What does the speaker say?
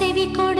செவி கொடு.